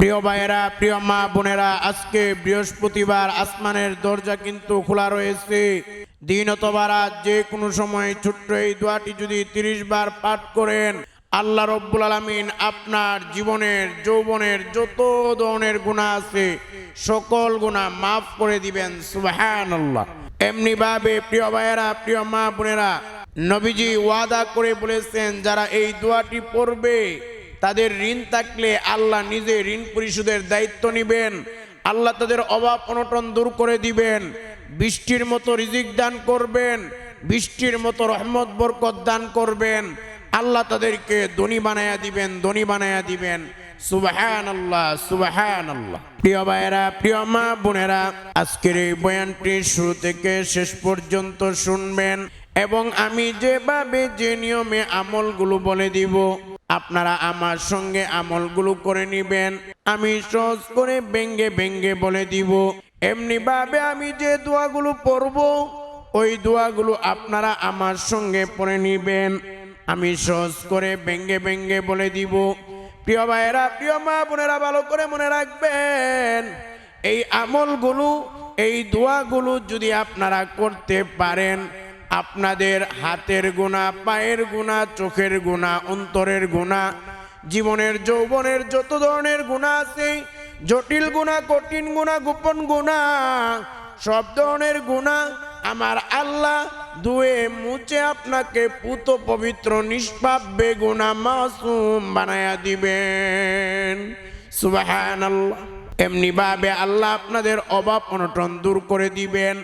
প্রিয় ভাইয়েরা, প্রিয় মা বোনেরা, আজকে বৃহস্পতিবার আসমানের দরজা কিন্তু খোলা রয়েছে। দিন অথবা রাত, যে কোনো সময় ছোট্ট এই দোয়াটি যদি তিরিশ বার পাঠ করেন, আল্লাহ রব্বুল আলমিন আপনার জীবনের, যৌবনের যত ধরনের গুণা আছে, সকল গুণা মাফ করে দিবেন আল্লাহ এমনি ভাবে, প্রিয় ভাইয়েরা, প্রিয় মা বোনেরা, নবীজি ওয়াদা করে বলেছেন, যারা এই দোয়াটি পড়বে তাদের ঋণ থাকলে আল্লাহ নিজে ঋণ পরিশোধের দায়িত্ব নেবেন। আল্লাহ তাদের অভাব অনটন দূর করে দিবেন। বৃষ্টির মতো রিজিক দান করবেন। বৃষ্টির মতো রহমত, বরকত দান করবেন। আল্লাহ তাদেরকে ধনী বানায়া দিবেন, ধনী বানায়া দিবেন। সুবাহান আল্লাহ প্রিয় প্রিয় মা বোনেরা, আজকের এই শুরু থেকে শেষ পর্যন্ত শুনবেন এবং আমি যেভাবে যে নিয়মে আমলগুলো বলে দিব আপনারা আমার সঙ্গে আমলগুলো করে নিবেন। আমি সহজ করে ব্যঙ্গে ব্যঙ্গে বলে দিব। এমনি ভাবে আমি যে দোয়াগুলো পড়ব, ওই দোয়াগুলো আপনারা আমার সঙ্গে পড়ে নিবেন। আমি সহজ করে ব্যঙ্গে ব্যঙ্গে বলে দিব। প্রিয় ভাইয়েরা, প্রিয় মা বোনেরা, ভালো করে মনে রাখবেন, এই আমলগুলো, এই দোয়াগুলো যদি আপনারা করতে পারেন আপনাদের হাতের গুণা, পায়ের গুণা, চোখের গুণা, অন্তরের গুণা, জীবনের, যৌবনের যত ধরনের গুণা আছে, জটিল গুণা, কঠিন গুণা, গোপন গুণা, সব ধরনের গুণা আমার আল্লাহ দুয়ে মুছে আপনাকে পুত পবিত্র, নিষ্পাপ, বেগুনা, মাসুম বানায়া দিবেন। সুবাহান আল্লাহ এমনি ভাবে আল্লাহ আপনাদের অভাব অনটন দূর করে দিবেন।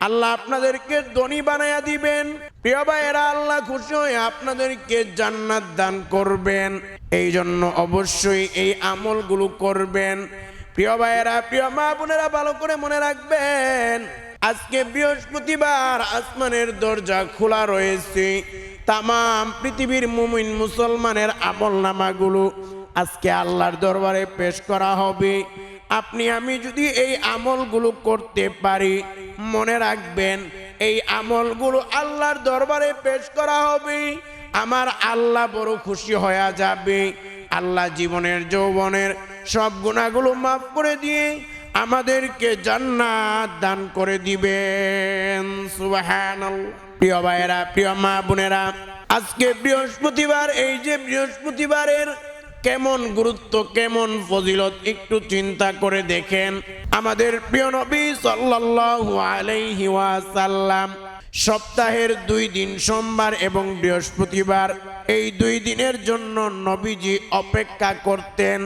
আল্লাহ আপনাদেরকে ধনী বানায়া দিবেন। প্রিয় ভাইয়েরা, আল্লাহ খুশি হয়ে আপনাদেরকে জান্নাত দান করবেন। এই জন্য অবশ্যই এই আমলগুলো করবেন। প্রিয় ভাইয়েরা, প্রিয় মা বোনেরা, ভালো করে মনে রাখবেন, আজকে বৃহস্পতিবার আসমানের দরজা খোলা রয়েছে। তামাম পৃথিবীর মুমিন মুসলমানের আমল নামাগুলো আজকে আল্লাহর দরবারে পেশ করা হবে। আপনি, আমি যদি এই আমলগুলো করতে পারি, মনে রাখবেন, এই আমলগুলো আল্লাহর দরবারে পেশ করা হবে। আমার আল্লাহ বড় খুশি হয়ে যাবে। আল্লাহ জীবনের, যৌবনের সব গুণাগুলো মাফ করে দিয়ে আমাদেরকে জান্নাত দান করে দিবেন। প্রিয় ভাইয়েরা, প্রিয় মা বোনেরা, আজকে বৃহস্পতিবার, এই যে বৃহস্পতিবারের কেমন গুরুত্ব, কেমন ফজিলত, একটু চিন্তা করে দেখেন। আমাদের প্রিয় নবী সাল্লাল্লাহু আলাইহি ওয়াসাল্লাম সপ্তাহের দুই দিন সোমবার এবং বৃহস্পতিবার, এই দুই দিনের জন্য নবীজি অপেক্ষা করতেন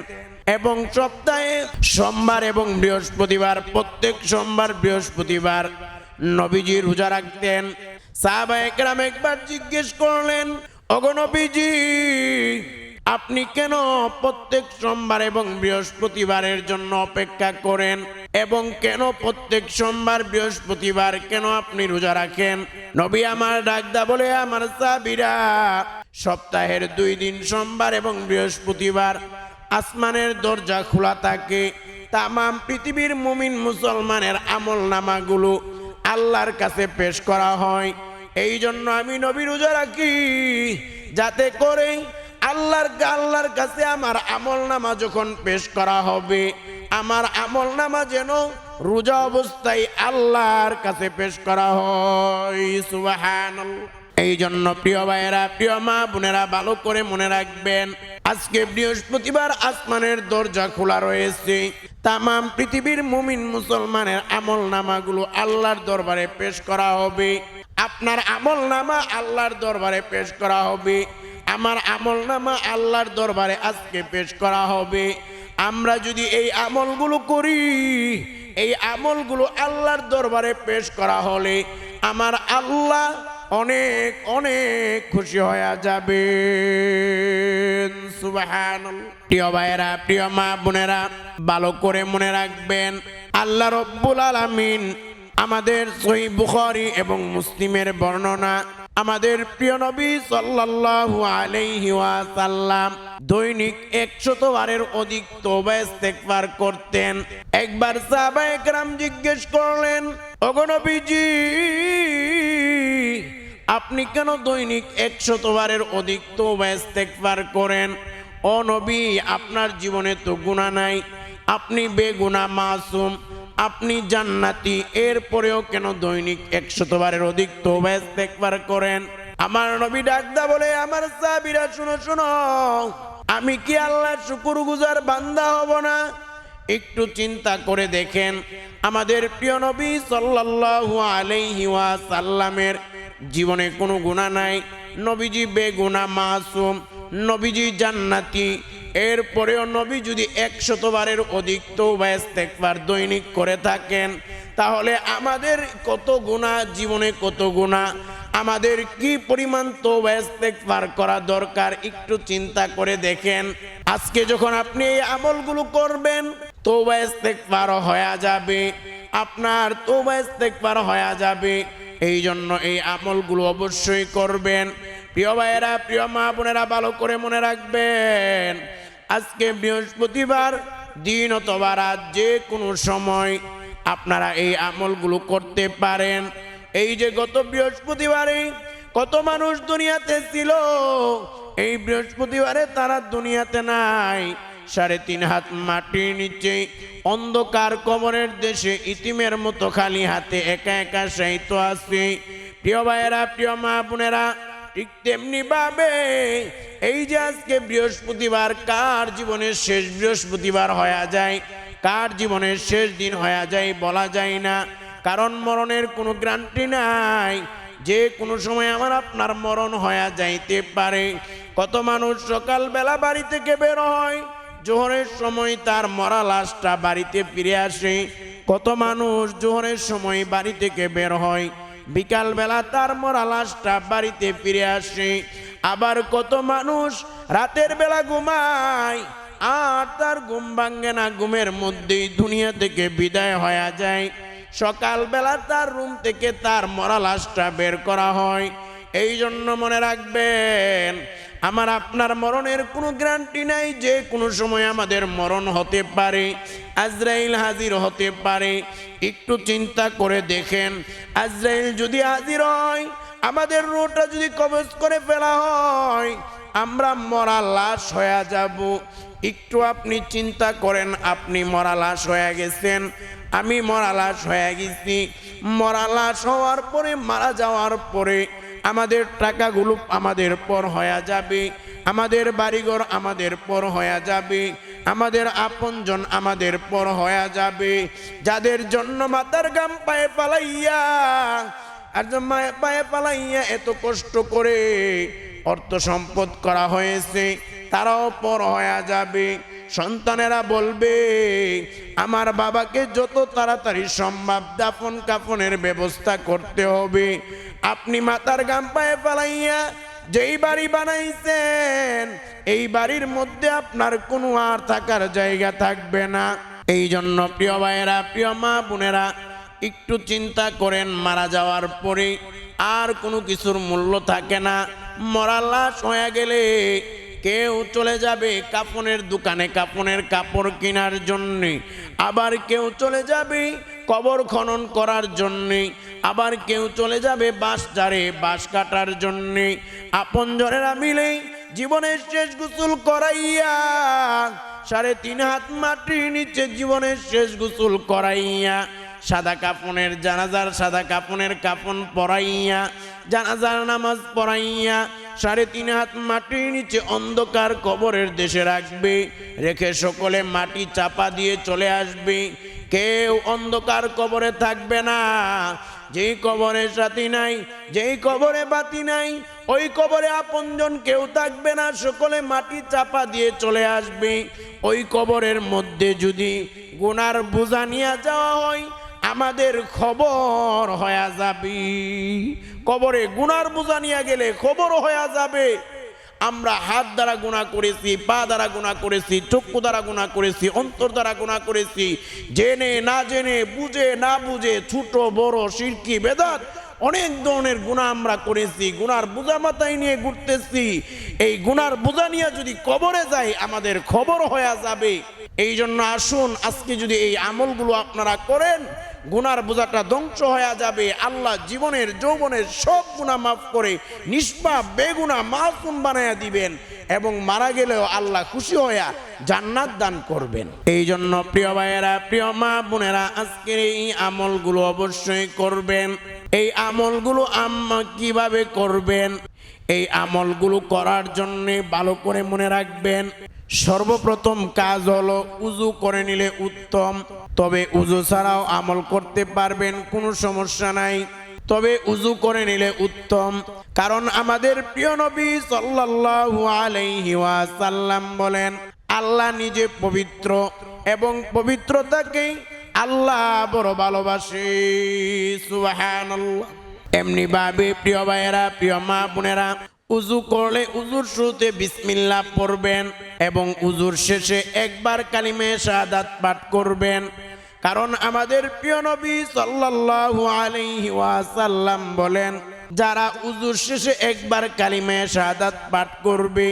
এবং সপ্তাহে সোমবার এবং বৃহস্পতিবার, প্রত্যেক সোমবার, বৃহস্পতিবার নবীজি রোজা রাখতেন। সাহাবা একরাম একবার জিজ্ঞেস করলেন অগনবীজি আপনি কেন প্রত্যেক সোমবার এবং বৃহস্পতিবারের জন্য অপেক্ষা করেন? এবং কেন প্রত্যেক সোমবার, বৃহস্পতিবার কেন আপনি রোজা রাখেন? নবী আমার ডাকদা বলে, আমার সাবিরা, সপ্তাহের দুই দিন সোমবার এবং বৃহস্পতিবার আসমানের দরজা খোলা থাকে। তামাম পৃথিবীর মুমিন মুসলমানের আমল নামাগুলো আল্লাহর কাছে পেশ করা হয়। এই জন্য আমি নবী রোজা রাখি। যাতে করে আল্লাহর আল্লাহর কাছে আমার আমল নামা যখন পেশ করা হবে, আমার আমল নামা যেন রোজা অবস্থায় আল্লাহর কাছে পেশ করা হয়। সুবহানাল্লাহ এই জন্য প্রিয় ভাইয়েরা, প্রিয় মা বোনেরা, ভালো করে মনে রাখবেন, আজকে বৃহস্পতিবার আসমানের দরজা খোলা রয়েছে। তামাম পৃথিবীর মুমিন মুসলমানের আমল নামাগুলো আল্লাহর দরবারে পেশ করা হবে। আপনার আমল নামা আল্লাহর দরবারে পেশ করা হবে। আমার আমল নামা আল্লাহর দরবারে আজকে পেশ করা হবে। আমরা যদি এই আমলগুলো করি, এই আমলগুলো আল্লাহর দরবারে পেশ করা হলে আমার আল্লাহ অনেক অনেক খুশি হয়ে যাবে প্রিয় ভাইয়েরা, প্রিয় মা বোনেরা, ভালো করে মনে রাখবেন, আল্লাহ রব্বুল আলামিন আমাদের সহি বুখারি এবং মুসলিমের বর্ণনা আমাদের প্রিয় নবী সাল্লাল্লাহু আলাইহি ওয়াসাল্লাম দৈনিক একশত বারের অধিক তওবা ইস্তেগফার করতেন। একবার সাহাবা একরাম জিজ্ঞেস করলেন, ওগো নবীজি, আপনি কেন দৈনিক একশত বারের অধিক তওবা ইস্তেগফার করেন? ও নবী, আপনার জীবনে তো গুণা নাই। আপনি বেগুনা মাসুম। আপনি জান্নাতি, এরপরেও কেন দৈনিক একশতবারের অধিক তওবা ইস্তেগফার করেন? আমার নবী ডাকদা বলে, আমার সাহাবীরা, শুনো শুনো, আমি কি আল্লাহ শুকুর গুজার বান্দা হব না? একটু চিন্তা করে দেখেন, আমাদের প্রিয় নবী সাল্লাল্লাহু আলাইহি ওয়াসাল্লামের জীবনে কোনো গুণা নাই। নবীজি বেগুনা মাসুম, নবীজি জান্নাতি এরপরেও নবী যদি একশতবারের অধিক তৌবা ইস্তেগফার দৈনিক করে থাকেন, তাহলে আমাদের কত গুণা জীবনে কত গুণা আমাদের কি পরিমাণ তৌবা ইস্তেগফার করা দরকার একটু চিন্তা করে দেখেন। আজকে যখন আপনি এই আমলগুলো করবেন তৌবা ইস্তেগফার হয়ে যাবে, আপনার তৌবা ইস্তেগফার হয়ে যাবে এই জন্য এই আমলগুলো অবশ্যই করবেন। প্রিয় ভাইয়েরা, প্রিয় মা বোনেরা, ভালো করে মনে রাখবেন, আজকে বৃহস্পতিবার, দিন অথবা রাত যে কোনো সময় আপনারা এই আমলগুলো করতে পারেন। এই যে গত বৃহস্পতিবারে কত মানুষ দুনিয়াতে ছিল, এই বৃহস্পতিবারে তারা দুনিয়াতে নাই। সাড়ে তিন হাত মাটির নিচে, অন্ধকার কবরের দেশে, ইতিমের মতো খালি হাতে একা একা সাহিত্য আছে। প্রিয় ভাইয়েরা, প্রিয় মা বোনেরা ঠিক তেমনি ভাবে এই যে আজকে বৃহস্পতিবার, কার জীবনের শেষ বৃহস্পতিবার হয়ে যায়? কার জীবনের শেষ দিন হয়ে যায় বলা যায় না। কারণ মরণের কোনো গ্যারান্টি নাই। যে কোনো সময় আমার আপনার মরণ হয়ে যাইতে পারে। কত মানুষ সকালবেলা বাড়ি থেকে বের হয়, জোহরের সময় তার মরা লাশটা বাড়িতে ফিরে আসে। কত মানুষ জোহরের সময় বাড়ি থেকে বের হয় বিকালবেলা তার মরা লাশটা বাড়িতে ফিরে আসে। আবার কত মানুষ রাতের বেলা ঘুমায়, আর তার ঘুম ভাঙ্গে না, ঘুমের মধ্যেই দুনিয়া থেকে বিদায় হয়ে যায়। সকালবেলা তার রুম থেকে তার মরা লাশটা বের করা হয়। এই জন্য মনে রাখবেন, আমার আপনার মরণের কোনো গ্যারান্টি নাই যে কোনো সময় আমাদের মরণ হতে পারে, আজরাইল হাজির হতে পারে। একটু চিন্তা করে দেখেন, আজরাইল যদি হাজির হয়, আমাদের রোটা যদি কবজ করে ফেলা হয়, আমরা মরা লাশ হয়ে যাব। একটু আপনি চিন্তা করেন, আপনি মরা লাশ হয়ে গেছেন, আমি মরা লাশ হয়ে গেছি। মরা লাশ হওয়ার পরে, মারা যাওয়ার পরে আমাদের টাকাগুলো আমাদের পর হয়ে যাবে। আমাদের বাড়িঘর আমাদের পর হয়ে যাবে। আমাদের আপনজন আমাদের পর হয়ে যাবে। যাদের জন্য মাতার গাম পায়ে পালাইয়া, আর পায়ে পালাইয়া এত কষ্ট করে অর্থ সম্পদ করা হয়েছে, তারাও পর হয়ে যাবে। সন্তানেরা বলবে, আমার বাবাকে যত তাড়াতাড়ি সম্ভব দাফন কাফনের ব্যবস্থা করতে হবে। আপনি মাতার গাম পায়ে পালাইয়া যেই বাড়ি বানাইছেন, এই বাড়ির মধ্যে আপনার কোনো আর থাকার জায়গা থাকবে না। এই জন্য প্রিয় ভাইয়েরা, প্রিয় মা বোনেরা, একটু চিন্তা করেন মারা যাওয়ার পরে। আর কোনো কিছুর মূল্য থাকে না। মরা লাশ হয়ে গেলে কেউ চলে যাবে কাপনের দোকানে কাপনের কাপড় কেনার জন্যে। আবার কেউ চলে যাবে কবর খনন করার জন্যে। আবার কেউ চলে যাবে বাঁশ চারে বাঁশ কাটার জন্যে। আপন জনেরা মিলে জীবনের শেষ গোসল করাইয়া, সাড়ে তিন হাত মাটির নিচে জীবনের শেষ গোসল করাইয়া, সাদা কাপনের জানাজার, সাদা কাপনের কাপন পরাইয়া, জানাজার নামাজ পড়াইয়া সাড়ে তিন হাত মাটির নিচে অন্ধকার কবরের দেশে রাখবে। রেখে সকলে মাটি চাপা দিয়ে চলে আসবে। কেউ অন্ধকার কবরে থাকবে না। যেই কবরে সাথী নাই, যেই কবরে বাতি নাই, ওই কবরে আপনজন কেউ থাকবে না। সকলে মাটি চাপা দিয়ে চলে আসবে। ওই কবরের মধ্যে যদি গুনার বোঝা নিয়ে যাওয়া হয়, আমাদের খবর হয়ে যাবে। কবরে গুনার বোঝা নিয়ে গেলে খবর হয়ে যাবে। আমরা হাত দ্বারা গুণা করেছি, পা দ্বারা গুণা করেছি, চক্ষু দ্বারা গুণা করেছি, অন্তর দ্বারা গুণা করেছি। জেনে, না জেনে, বুঝে, না বুঝে, ছোট, বড়, সিরকি, বেদাত, অনেক ধরনের গুণা আমরা করেছি। গুনার বোঝা মাথায় নিয়ে ঘুরতেছি। এই গুনার বোঝা নিয়ে যদি কবরে যাই, আমাদের খবর হয়ে যাবে। এই জন্য আসুন, আজকে যদি এই আমলগুলো আপনারা করেন গুনার বোঝাটা ধ্বংস হয়ে যাবে। আল্লাহ জীবনের, যৌবনের সব গুণা মাফ করে নিষ্পাপ বেগুনা মাসুম বানাইয়া দিবেন এবং মারা গেলেও আল্লাহ খুশি হইয়া জান্নাত দান করবেন। এই জন্য প্রিয় ভাইয়েরা, প্রিয় মা বোনেরা, আজকের এই আমলগুলো অবশ্যই করবেন। এই আমলগুলো আম্মা কীভাবে করবেন? এই আমলগুলো করার জন্য ভালো করে মনে রাখবেন। সর্বপ্রথম কাজ হলো উজু করে নিলে উত্তম। তবে উজু ছাড়াও আমল করতে পারবেন, কোনো সমস্যা নাই। তবে উজু করে নিলে উত্তম। কারণ আমাদের প্রিয় নবী সাল্লাল্লাহু আলাইহি ওয়াসাল্লাম বলেন, আল্লাহ নিজে পবিত্র এবং পবিত্রতাকেই আল্লাহ বড় ভালোবাসে। সুবহানাল্লাহ। এমনি ভাবে প্রিয় ভাইয়েরা, প্রিয় মা বোনেরা উজু করলে উজুর শুরুতে বিসমিল্লাহ পড়বেন এবং উজুর শেষে একবার কালিমে শাহাদাত পাঠ করবেন। কারণ আমাদের প্রিয় নবী সাল্লাল্লাহু আলাইহি ওয়াসাল্লাম বলেন, যারা উজুর শেষে একবার কালিমে শাহাদাত পাঠ করবে,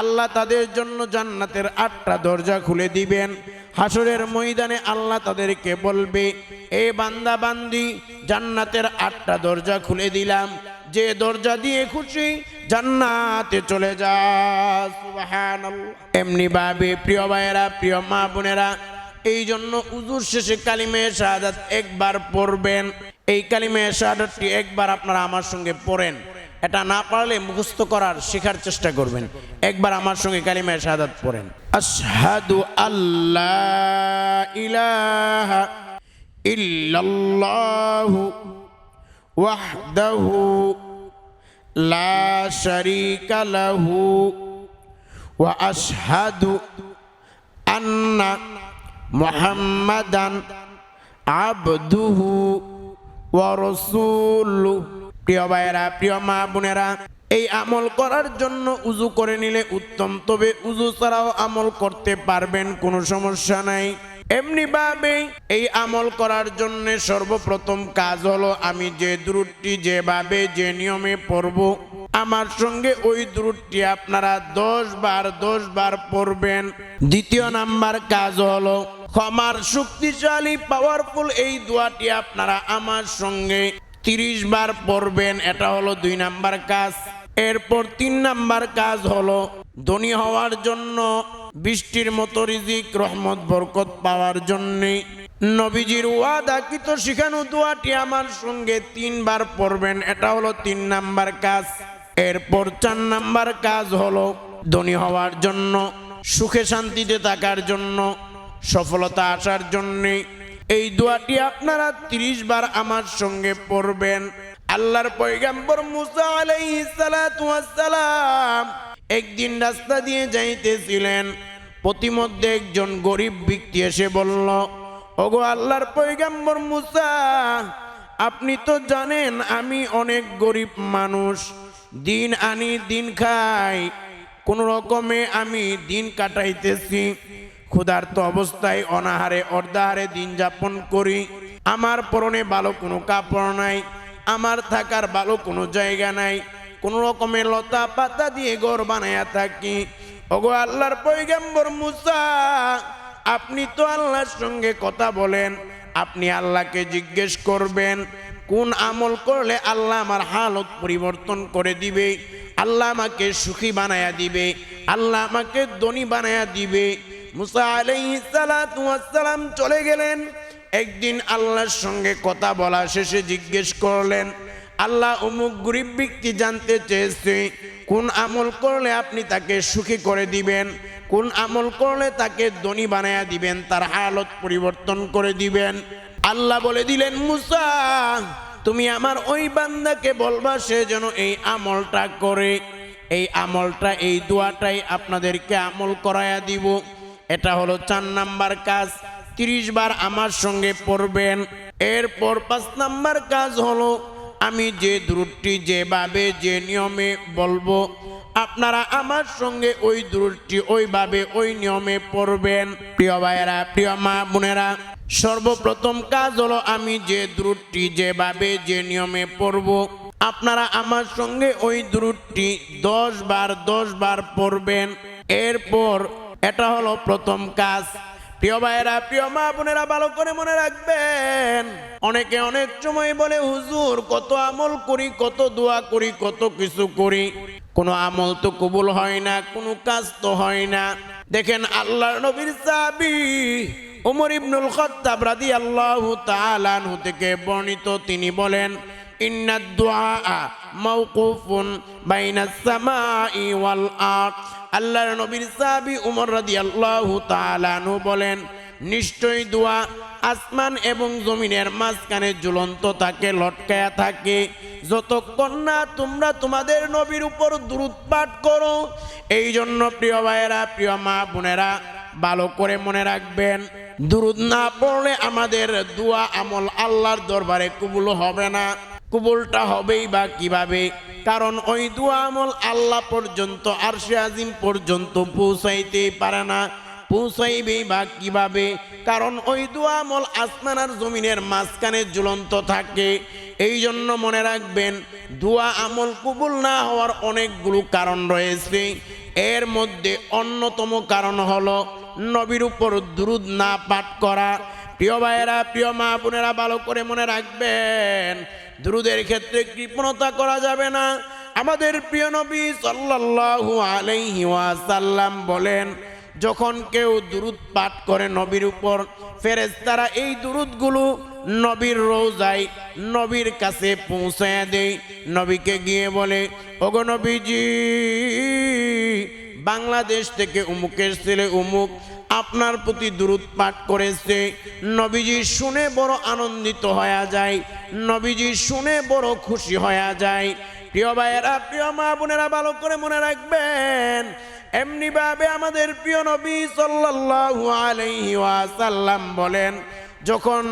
আল্লাহ তাদের জন্য জান্নাতের আটটা দরজা খুলে দিবেন। হাসরের ময়দানে আল্লাহ তাদেরকে বলবে, এ বান্দা বান্দি, জান্নাতের আটটা দরজা খুলে দিলাম। যে দরজা দিয়ে খুশি জান্নাতে চলে যা। এমনি ভাবে প্রিয় ভাইয়েরা, প্রিয় মা বোনেরা এই জন্য উজুর শেষে কালিমে শাহাদাত একবার পড়বেন। এই কালিমে শাহাদাতটি একবার আপনারা আমার সঙ্গে পড়েন। এটা না পারলে মুখস্থ করার শেখার চেষ্টা করবেন। একবার আমার সঙ্গে কালিমা শাহাদাত পড়েন। আশহাদু আল্লাহ ইলাহা ইল্লাল্লাহু শারীকা লাহু ওয়া আশহাদু আন্না মুহাম্মাদান আবদুহু ওয়া রাসূলুহু। প্রিয় ভাইয়েরা, প্রিয় মা বোনেরা, এই আমল করার জন্য উজু করে নিলে উত্তম। তবে উজু ছাড়াও আমল করতে পারবেন, কোনো সমস্যা নাই। এমনি ভাবে এই আমল করার জন্য সর্বপ্রথম কাজ হলো আমি যে দ্রুটটি যেভাবে যে নিয়মে পড়ব, আমার সঙ্গে ওই দ্রুটটি আপনারা দশ বার দশ বার পড়বেন। দ্বিতীয় নাম্বার কাজ হলো, ক্ষমার শক্তিশালী পাওয়ারফুল এই দোয়াটি আপনারা আমার সঙ্গে তিরিশ বার পড়বেন, এটা হলো দুই নাম্বার কাজ। এরপর তিন নাম্বার কাজ হলো, ধনী হওয়ার জন্য বৃষ্টির মতো রিজিক, রহমত, বরকত পাওয়ার জন্য নবীজির ওয়াদাকিত শিখানো দোয়াটি আমার সঙ্গে তিনবার পড়বেন, এটা হলো তিন নাম্বার কাজ। এরপর চার নাম্বার কাজ হলো ধনী হওয়ার জন্য, সুখে শান্তিতে থাকার জন্য, সফলতা আসার জন্যে। এই দোয়াটি আপনারা তিরিশ বার আমার সঙ্গে পড়বেন। আল্লাহর পয়গাম্বর মুসা আলাইহিস সালাম একদিন রাস্তা দিয়ে যাইতেছিলেন। প্রতিমধ্যে একজন গরিব ব্যক্তি এসে বলল, ওগো আল্লাহর পয়গাম্বর মুসা, আপনি তো জানেন আমি অনেক গরিব মানুষ। দিন আনি, দিন খাই। কোন রকমে আমি দিন কাটাইতেছি। ক্ষুধার্ত অবস্থায় অনাহারে অর্ধাহারে দিন যাপন করি। আমার পরনে ভালো কোনো কাপড় নাই। আমার থাকার ভালো কোনো জায়গা নাই। কোন রকমের লতা পাতা দিয়ে ঘর বানায়া থাকি। ওগো আল্লাহর পৈগম্বর মুসা, আপনি তো আল্লাহর সঙ্গে কথা বলেন, আপনি আল্লাহকে জিজ্ঞেস করবেন, কোন আমল করলে আল্লাহ আমার হালত পরিবর্তন করে দিবে, আল্লাহ আমাকে সুখী বানায়া দিবে, আল্লাহ আমাকে ধনী বানায়া দিবে। মুসা আলাইহিস সালাতু ওয়াস সালাম চলে গেলেন, একদিন আল্লাহর সঙ্গে কথা বলা শেষে জিজ্ঞেস করলেন আল্লাহ অমুক গরিব ব্যক্তি জানতে চেয়েছে, কোন আমল করলে আপনি তাকে সুখী করে দিবেন? কোন আমল করলে তাকে ধনী বানায়া দিবেন? তার হালত পরিবর্তন করে দিবেন। আল্লাহ বলে দিলেন, মুসা, তুমি আমার ওই বান্দাকে বলবা, সে যেন এই আমলটা করে। এই আমলটা, এই দোয়াটাই আপনাদেরকে আমল করায়া দিব। এটা হলো চার নাম্বার কাজ। তিরিশ বার আমার সঙ্গে পড়বেন। এরপর পাঁচ নাম্বার কাজ হলো আমি যে দ্রুটটি যেভাবে, যে নিয়মে বলব, আপনারা আমার সঙ্গে ওই দ্রুটটি ওইভাবে, ওই নিয়মে পড়বেন। প্রিয় ভাইয়েরা, প্রিয় মা বোনেরা, সর্বপ্রথম কাজ হলো আমি যে দ্রুটটি যেভাবে, যে নিয়মে পড়ব, আপনারা আমার সঙ্গে ওই দ্রুটটি দশ বার দশ বার পড়বেন। এরপর এটা হলো প্রথম কাজ। প্রিয় ভাইয়েরা, প্রিয় মা বোনেরা, ভালো করে মনে রাখবেন, অনেকে অনেক সময় বলে, হুজুর, কত আমল করি, কত দোয়া করি, কত কিছু করি। কোনো আমল তো কবুল হয় না, কোনো কাজ তো হয় না। দেখেন, আল্লাহর নবীর সাবি ওমর ইবনুল খত্তাব রাদিয়াল্লাহু তাআলা থেকে বর্ণিত, তিনি বলেন দুআ মাওকুফুন বাইনাস সামাই ওয়াল আরদ আল্লাহর নবীর সাহাবী উমর রাদিয়াল্লাহু তাআলা আনহু বলেন, নিশ্চয়ই দোয়া আসমান এবং জমিনের মাঝখানে ঝুলন্ত থাকে, লটকায়া থাকে। যতক্ষণ না তোমরা তোমাদের নবীর উপর দূরত পাঠ করো এই জন্য প্রিয় ভাইয়েরা, প্রিয় মা বোনেরা, ভালো করে মনে রাখবেন, দুরুদ না পড়লে আমাদের দোয়া আমল আল্লাহর দরবারে কবুল হবে না। কবুলটা হবেই বা কীভাবে? কারণ ওই দোয়া আমল আল্লাহ পর্যন্ত, আরশে আজিম পর্যন্ত পৌঁছাইতেই পারে না। পৌঁছাইবেই বা কীভাবে? কারণ ওই দোয়া আমল আসমান আর জমিনের মাঝখানে ঝুলন্ত থাকে। এই জন্য মনে রাখবেন, দোয়া আমল কবুল না হওয়ার অনেকগুলো কারণ রয়েছে। এর মধ্যে অন্যতম কারণ হলো নবীর উপর দুরুদ না পাঠ করা। প্রিয় ভাইয়েরা, প্রিয় মা বোনেরা, ভালো করে মনে রাখবেন দুরুদের ক্ষেত্রে কৃপণতা করা যাবে না। আমাদের প্রিয় নবী সাল্লাল্লাহু আলাইহি ওয়াসাল্লাম বলেন, যখন কেউ দুরুদ পাঠ করে নবীর উপর, ফেরেশতারা এই দুরুদগুলো নবীর রোজায় নবীর কাছে পৌঁছায় দেয়। নবীকে গিয়ে বলে, ওগো নবীজি বাংলাদেশ থেকে উমুকের ছেলে উমুক আপনার প্রতি দূরত পাঠ করেছে। নবীজি শুনে বড় আনন্দিত হয়ে যায়। নবীজি শুনে বড় খুশি হয়ে যায়। প্রিয় ভাইয়েরা, প্রিয় মা বোনেরা, ভালো করে মনে রাখবেন, এমনিভাবে আমাদের প্রিয় নবী সাল্লাল্লাহু আলাইহি ওয়াসাল্লাম বলেন যখন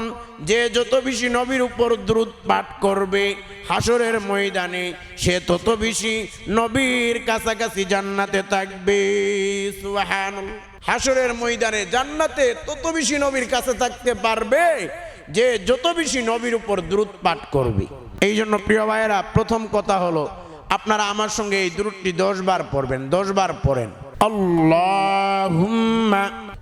যে যত বেশি নবীর উপর দ্রুত পাঠ করবে হাসরের ময়দানে, সে তত বেশি নবীর কাছাকাছি জান্নাতে থাকবে। হাসরের ময়দানে জান্নাতে তত বেশি নবীর কাছে থাকতে পারবে যে যত বেশি নবীর উপর দ্রুত পাঠ করবে। এই জন্য প্রিয় ভাইয়েরা, প্রথম কথা হলো, আপনারা আমার সঙ্গে এই দ্রুতটি দশ বার পড়বেন দশ বার পড়েন। আল্লাহুম্মা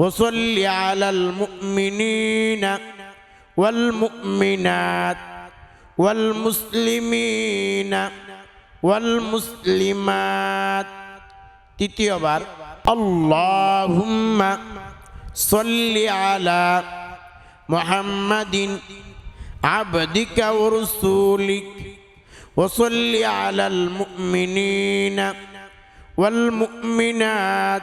وصل على المؤمنين والمؤمنات والمسلمين والمسلمات তৃতীয়বার اللهم صل على محمد عبدك ورسولك وصل على المؤمنين والمؤمنات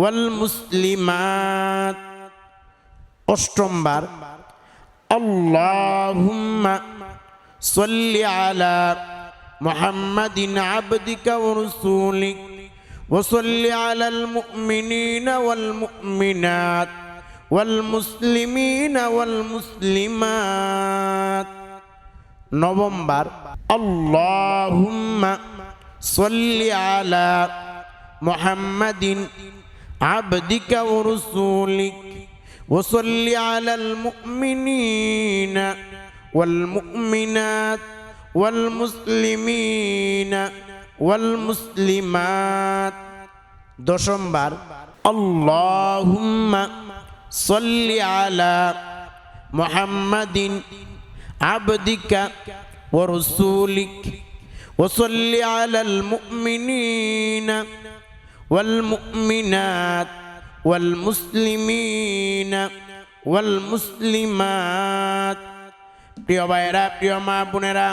ওয়াল মুসলিমাত। অষ্টমবার আল্লাহুম্মা সাল্লি আলা মুহাম্মাদিন আবদিকা ওয়া রাসূলিক ওয়া সাল্লি আলাল মুমিনিনা ওয়াল মুমিনাত ওয়াল মুসলিমিনা ওয়াল মুসলিমাত। নভেম্বর আল্লাহুম্মা সাল্লি আলা মুহাম্মাদিন عبدك ورسولك. وصل على المؤمنين والمؤمنات والمسلمين والمسلمات. دوشم بار اللهم صل على محمد عبدك ورسولك وصل على المؤمنين والمؤمنات والمسلمين والمسلمات প্রিয় ভাইরা প্রিয় মা বোনেরা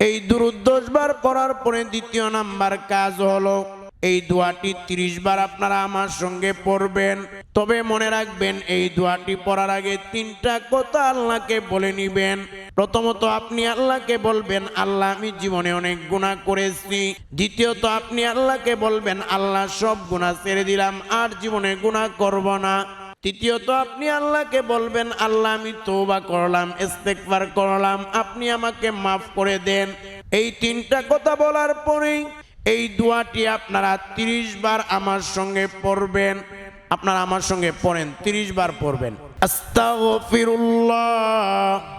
এই দুরুদ্দোষ বার পড়ার পরে দ্বিতীয় নাম্বার কাজ হলো এই দোয়াটি তিরিশ বার আপনারা আমার সঙ্গে পড়বেন তবে মনে রাখবেন এই দোয়াটি পড়ার আগে তিনটা কথা আল্লাহকে বলে নিবেন প্রথমত আপনি আল্লাহকে বলবেন, আল্লাহ আমি জীবনে অনেক গুণা করেছি। দ্বিতীয়ত আপনি আল্লাহকে বলবেন, আল্লাহ সব গুণা ছেড়ে দিলাম, আর জীবনে গুণা করব না। তৃতীয়ত আপনি আল্লাহকে বলবেন, আল্লাহ আমি তৌবা করলাম ইস্তেকবার করলাম, আপনি আমাকে মাফ করে দেন। এই তিনটা কথা বলার পরেই এই দোয়াটি আপনারা তিরিশ বার আমার সঙ্গে পড়বেন। আপনারা আমার সঙ্গে পড়েন, তিরিশ বার পড়বেন। আস্তাগফিরুল্লাহ।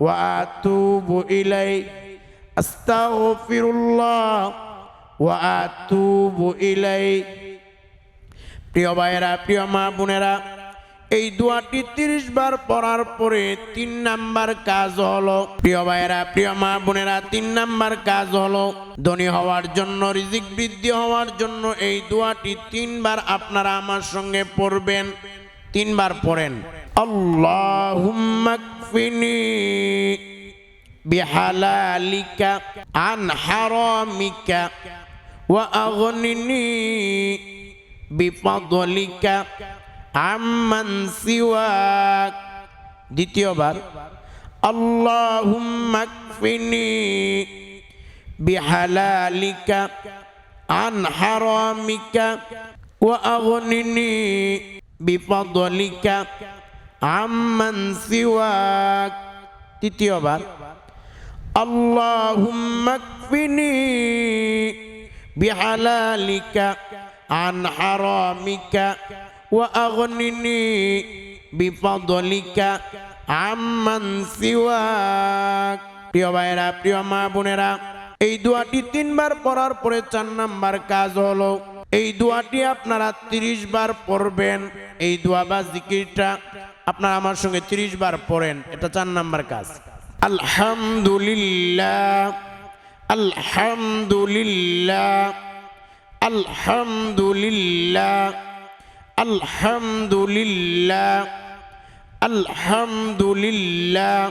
وأتوب إليه أستغفر الله وأتوب إليه প্রিয় ভাইয়েরা প্রিয় মা বোনেরা এই দোয়াটি তিরিশ বার পড়ার পরে তিন নাম্বার কাজ হলো প্রিয় ভাইয়েরা প্রিয় মা বোনেরা তিন নাম্বার কাজ হলো ধনী হওয়ার জন্য রিজিক বৃদ্ধি হওয়ার জন্য এই দোয়াটি তিনবার আপনারা আমার সঙ্গে পড়বেন তিনবার পড়েন اللهم اكفني بحلالك عن حرامك وأغنني بفضلك عمن سواك. দ্বিতীয়বার اللهم اكفني بحلالك عن حرامك وأغنني بفضلك আম্মান সিওয়াক। তৃতীয়বার, আল্লাহুম্মা কফিনি বিহালালিকা আন হারামিকা ওয়া আগনিনি বিফদলিকা আম্মান সিওয়াক। প্রিয় ভাইরা প্রিয় মা বোনেরা, এই দোয়াটি তিনবার পড়ার পরে চার নাম্বার কাজ হলো, এই দোয়াটি আপনারা তিরিশ বার পড়বেন। এই দোয়া বা জিকিরটা আপনারা আমার সঙ্গে তিরিশ বার পড়েন, এটা চার নাম্বার কাজ। আলহামদুলিল্লাহ আলহামদুলিল্লাহ আলহামদুলিল্লাহ আলহামদুলিল্লাহ আলহামদুলিল্লাহ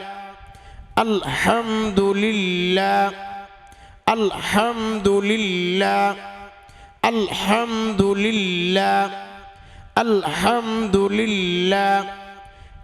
আলহামদুলিল্লাহ আলহামদুলিল্লাহ আলহামদুলিল্লাহ আলহামদুলিল্লাহ।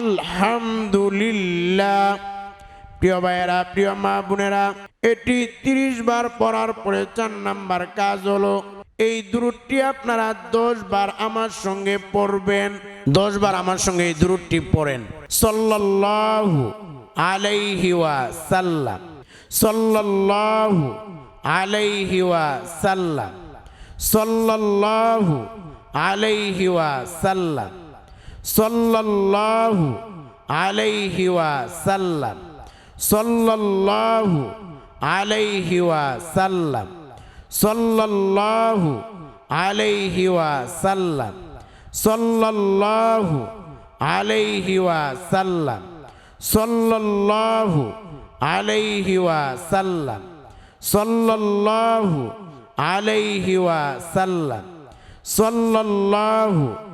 আলহামদুলিল্লাহ। প্রিয় ভাইয়েরা, প্রিয় মা বোনেরা, এটি তিরিশ বার পড়ার পরে চার নাম্বার কাজ হলো, এই দূরটি আপনারা দশ বার আমার সঙ্গে পড়বেন। দশ বার আমার সঙ্গে এই দূরটি পড়েন। সাল্লাল্লাহু আলাইহি ওয়া সাল্লাম সাল্লাল্লাহু আলাইহি ওয়া সাল্লাম সাল্লাল্লাহু আলাইহি ওয়া সাল্লাম সাল্লাল্লাহু আলাইহি সাল্লাম। সাল্লাল্লাহু আলাইহি সাল্লাম। সাল্লাল্লাহু আলাইহি সাল্লাম। সাল্লাল্লাহু আলাইহি সাল্লাম। সাল্লাল্লাহু আলাইহি সাল্লাম। সাল্লাল্লাহু আলাইহি সাল্লাম। সাল্লাল্লাহু